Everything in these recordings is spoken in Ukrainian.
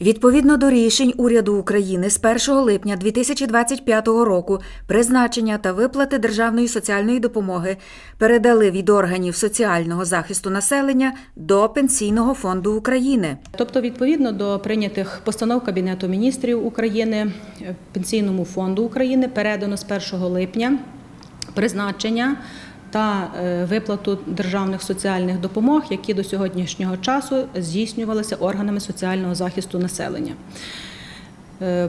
Відповідно до рішень уряду України з 1 липня 2025 року призначення та виплати державної соціальної допомоги передали від органів соціального захисту населення до Пенсійного фонду України. Тобто, відповідно до прийнятих постанов Кабінету міністрів України Пенсійному фонду України передано з 1 липня призначення та е, виплату державних соціальних допомог, які до сьогоднішнього часу здійснювалися органами соціального захисту населення. Е,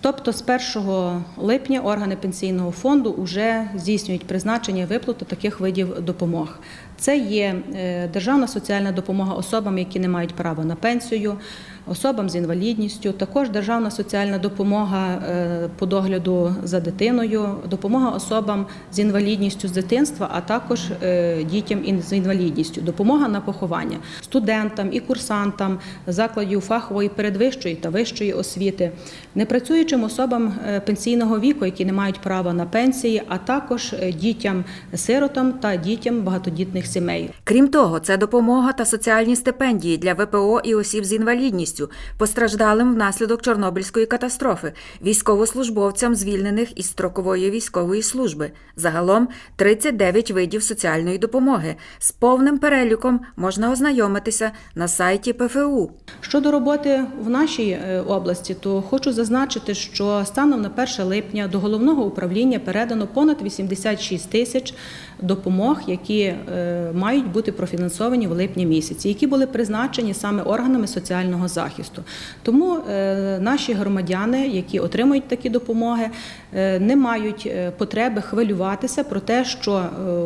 Тобто з 1 липня органи пенсійного фонду вже здійснюють призначення і виплату таких видів допомог. Це є е, державна соціальна допомога особам, які не мають права на пенсію, особам з інвалідністю, також державна соціальна допомога е, по догляду за дитиною, допомога особам з інвалідністю з дитинства, а також е, дітям з інвалідністю, допомога на поховання студентам і курсантам закладів фахової передвищої та вищої освіти, непрацюючим особам е, пенсійного віку, які не мають права на пенсії, а також е, дітям-сиротам та дітям багатодітних сімей. Крім того, це допомога та соціальні стипендії для ВПО і осіб з інвалідністю, постраждалим внаслідок Чорнобильської катастрофи, військовослужбовцям, звільнених із строкової військової служби. Загалом 39 видів соціальної допомоги. З повним переліком можна ознайомитися на сайті ПФУ. Щодо роботи в нашій е, області, то хочу зазначити, що станом на 1 липня до головного управління передано понад 86 тисяч допомог, які е, мають бути профінансовані в липні місяці, які були призначені саме органами соціального захисту. Тому е, наші громадяни, які отримують такі допомоги, е, не мають потреби хвилюватися про те, що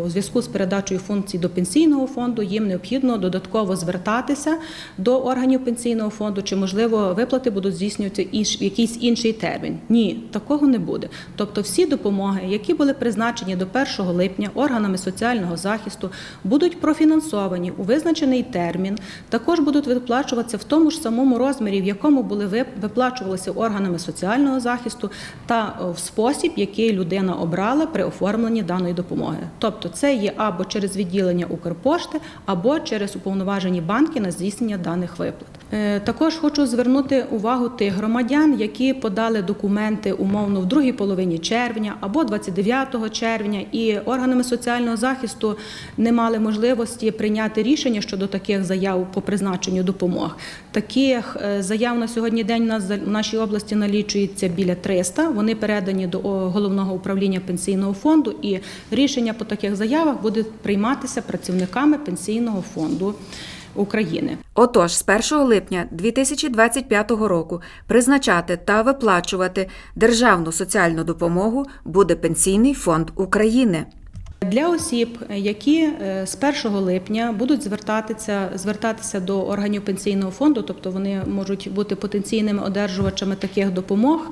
у зв'язку з передачею функцій до пенсійного фонду їм необхідно додатково звертатися до органів пенсійного фонду, чи можливо виплати будуть здійснюватися в якийсь інший термін. Ні, такого не буде. Тобто, всі допомоги, які були призначені до 1 липня органами соціального захисту, будуть профінансовані у визначений термін. Також будуть виплачуватися в тому ж самому розмірі, в якому були виплачувалися органами соціального захисту, та в спосіб, який людина обрала при оформленні даної допомоги. Тобто, це є або через відділення Укрпошти, або через уповноважені банки на здійснення даних виплат. Е, Також хочу звернути увагу тих громадян, які подали документи умовно в другій половині червня або 29 червня, і органами соціального захисту не мали можливості прийняти рішення щодо таких заяв по призначенню допомог. Таких е, заяв на сьогодні день у нас нашій області налічується біля 300. Вони передані до головного управління пенсійного фонду, і рішення по таких заявах буде прийматися працівниками пенсійного фонду України. Отож, з 1 липня 2025 року призначати та виплачувати державну соціальну допомогу буде Пенсійний фонд України. Для осіб, які е, з 1 липня будуть звертатися, звертатися до органів пенсійного фонду, тобто вони можуть бути потенційними одержувачами таких допомог.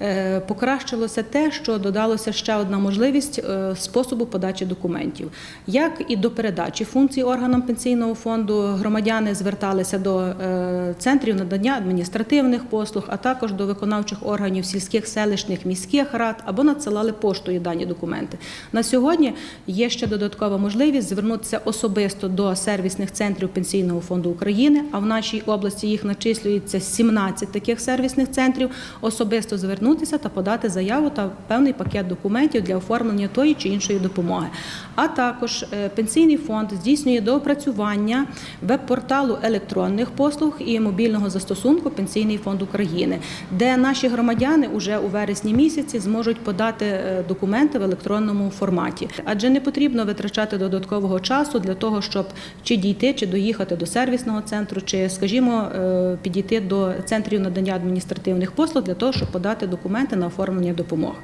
Е, Покращилося те, що додалося ще одна можливість е, способу подачі документів. Як і до передачі функцій органам пенсійного фонду, громадяни зверталися до е, центрів надання адміністративних послуг, а також до виконавчих органів сільських, селищних, міських рад або надсилали поштою дані документи. На сьогодні є ще додаткова можливість звернутися особисто до сервісних центрів Пенсійного фонду України. А в нашій області їх начислюється 17 таких сервісних центрів. Особисто звернутися та подати заяву та певний пакет документів для оформлення тої чи іншої допомоги. А також е, пенсійний фонд здійснює доопрацювання веб-порталу електронних послуг і мобільного застосунку Пенсійний фонд України, де наші громадяни уже у вересні місяці зможуть подати е, документи в електронному форматі. Адже не потрібно витрачати додаткового часу для того, щоб чи дійти, чи доїхати до сервісного центру, чи, скажімо, е, підійти до центрів надання адміністративних послуг для того, щоб подати документи на оформлення допомог.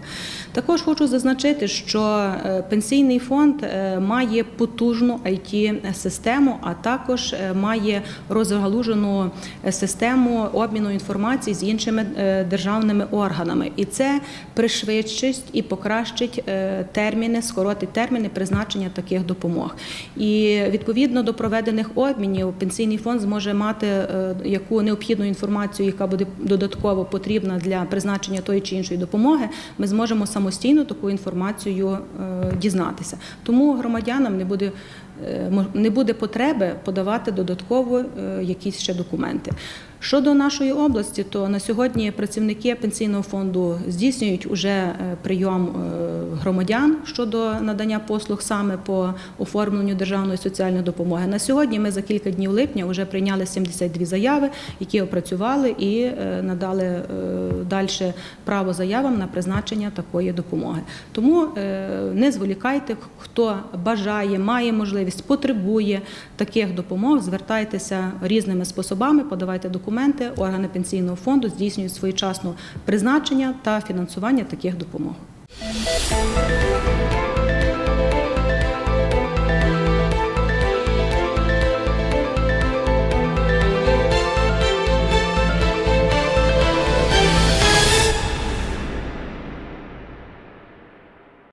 Також хочу зазначити, що е, пенсійний фонд е, має потужну it систему а також е, має розгалужену систему обміну інформації з іншими державними органами, і це пришвидшить і покращить терміни, скоротить терміни призначення таких допомог. І відповідно до проведених обмінів пенсійний фонд зможе мати яку необхідну інформацію, яка буде додатково потрібна для призначення тої чи іншої допомоги. Ми зможемо самостійно таку інформацію е, дізнатися. Тому громадянам не буде е, не буде потреби подавати додатково е, якісь ще документи. Щодо нашої області, то на сьогодні працівники пенсійного фонду здійснюють уже е, прийом е, громадян щодо надання послуг саме по оформленню державної соціальної допомоги. На сьогодні ми за кілька днів липня вже прийняли 72 заяви, які опрацювали і е, надали далі право заявам на призначення такої допомоги. Тому не зволікайте, хто бажає, має можливість, потребує таких допомог, звертайтеся різними способами, подавайте документи. Органи пенсійного фонду здійснюють своєчасно призначення та фінансування таких допомог.